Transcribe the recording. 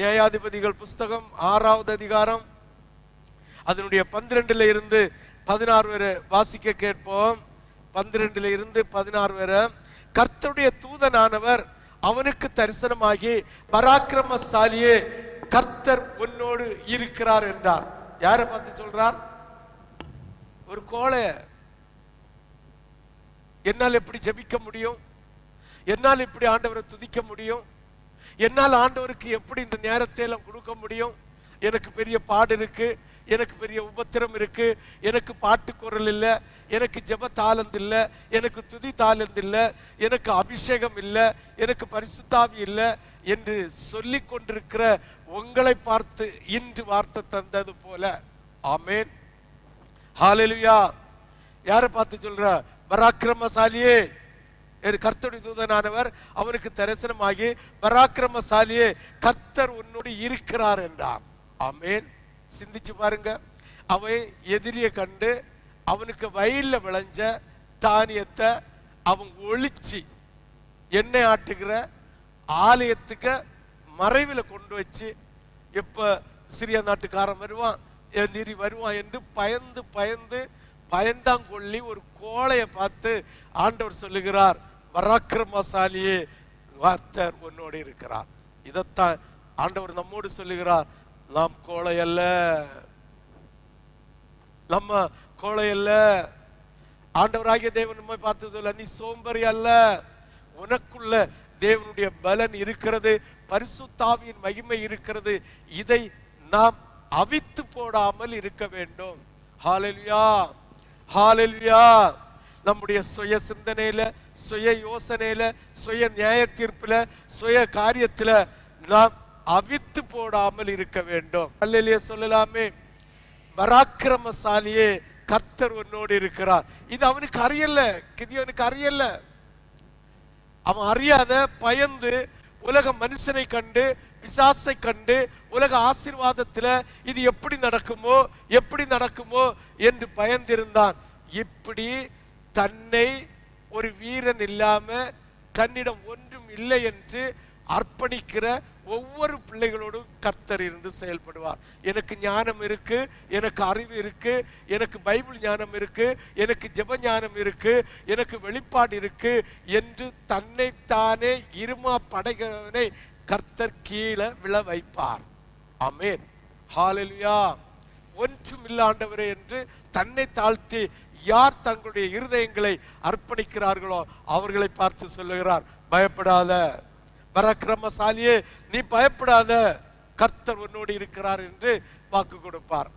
நியாயாதிபதிகள் புஸ்தகம் ஆறாவது அதிகாரம். அதனுடைய பன்னிரெண்டுல இருந்து பதினாறு வரை வாசிக்க கேட்போம். பன்னிரெண்டுல இருந்து பதினாறு வரை. கர்த்தருடைய தூதனானவர் அவனுக்கு தரிசனமாகி பராக்கிரமசாலியே கர்த்தர் உன்னோடு இருக்கிறார் என்றார். யாரை பார்த்து சொல்றார்? ஒரு கோழைய என்னால் எப்படி ஜெபிக்க முடியும்? என்னால் இப்படி ஆண்டவரை துதிக்க முடியும்? என்னால் ஆண்டவருக்கு எப்படி இந்த நேரத்தை எல்லாம் கொடுக்க முடியும்? எனக்கு பெரிய பாடு இருக்கு எனக்கு பெரிய உபத்திரம் இருக்கு எனக்கு பாட்டு குரல் இல்ல எனக்கு ஜப தாளந்து இல்ல எனக்கு துதி தாளந்து இல்லை எனக்கு அபிஷேகம் இல்லை எனக்கு பரிசுத்தாவி இல்லை என்று சொல்லி கொண்டிருக்கிற உங்களை பார்த்து இன்று வார்த்தை தந்தது போல. ஆமேன். ஹாலெலுயா யாரை பார்த்து சொல்ற? பராக்கிரமசாலியே. கர்த்தருடைய தூதனானவர் அவனுக்கு தரிசனமாகி பராக்கிரமசாலியே கர்த்தர் உன்னோடு இருக்கிறார் என்றார். ஆமேன். சிந்திச்சு பாருங்க. அவன் எதிரியை கண்டு அவனுக்கு வயலில் விளைஞ்ச தானியத்தை அவன் ஒழிச்சு எண்ணெய் ஆட்டுகிற ஆலயத்துக்கு மறைவில் கொண்டு வச்சு எப்போ சிறிய நாட்டுக்காரன் வருவான் எதிரி வருவான் என்று பயந்து பயந்து பயந்தாங்கொள்ளி ஒரு கோளையை பார்த்து ஆண்டவர் சொல்லுகிறார். பராக்கிரமசாலியே வார்த்தர் உன்னோடு இருக்கிறார். இதைத்தான் ஆண்டவர் நம்மோடு சொல்லுகிறார். நாம் கோழை அல்ல. நம்ம கோழை அல்ல. ஆண்டவராகிய தேவன் நம்மை பார்த்து சொல்ல நீ சோம்பறி அல்ல. உனக்குள்ள தேவனுடைய பலன் இருக்கிறது. பரிசுத்தாவியின் மகிமை இருக்கிறது. இதை நாம் அவித்து போடாமல் இருக்க வேண்டும். ஹாலெல்வியா ஹாலெல்வியா நம்முடைய சுய சிந்தனையில சுய யோசனையில சுய நியாய தீர்ப்புல சுய காரியத்துல நாம் அவித்து போடாமல் இருக்க வேண்டும். அல்லையே சொல்லலாமே. பராக்கிரமசாலியே கத்தர் உன்னோடு இருக்கிறார். இது அவனுக்கு அறியல கிதியவனுக்கு அறியல. அவன் அறியாத பயந்து உலக மனுஷனை கண்டு பிசாசை கண்டு உலக ஆசிர்வாதத்துல இது எப்படி நடக்குமோ எப்படி நடக்குமோ என்று பயந்திருந்தான். இப்படி தன்னை ஒரு வீரன் இல்லாம தன்னிடம் ஒன்றும் இல்லை என்று அர்ப்பணிக்கிற ஒவ்வொரு பிள்ளைகளோடும் கர்த்தர் இருந்து செயல்படுவார். எனக்கு ஞானம் இருக்கு எனக்கு அறிவு இருக்கு எனக்கு பைபிள் ஞானம் இருக்கு எனக்கு ஜெப ஞானம் இருக்கு எனக்கு வெளிப்பாடு இருக்கு என்று தன்னைத்தானே இருமா படைகிறவனை கர்த்தர் கீழே விழ வைப்பார். ஆமென். ஹalleluya. ஒன்றும் இல்லாண்டவரே என்று தன்னை தாழ்த்தி யார் தங்களுடைய இருதயங்களை அர்ப்பணிக்கிறார்களோ அவர்களை பார்த்து சொல்லுகிறார் பயப்படாத பரக்கிரமசாலியே நீ பயப்படாத கர்த்தர் உன்னோடு இருக்கிறார் என்று வாக்கு கொடுப்பார்.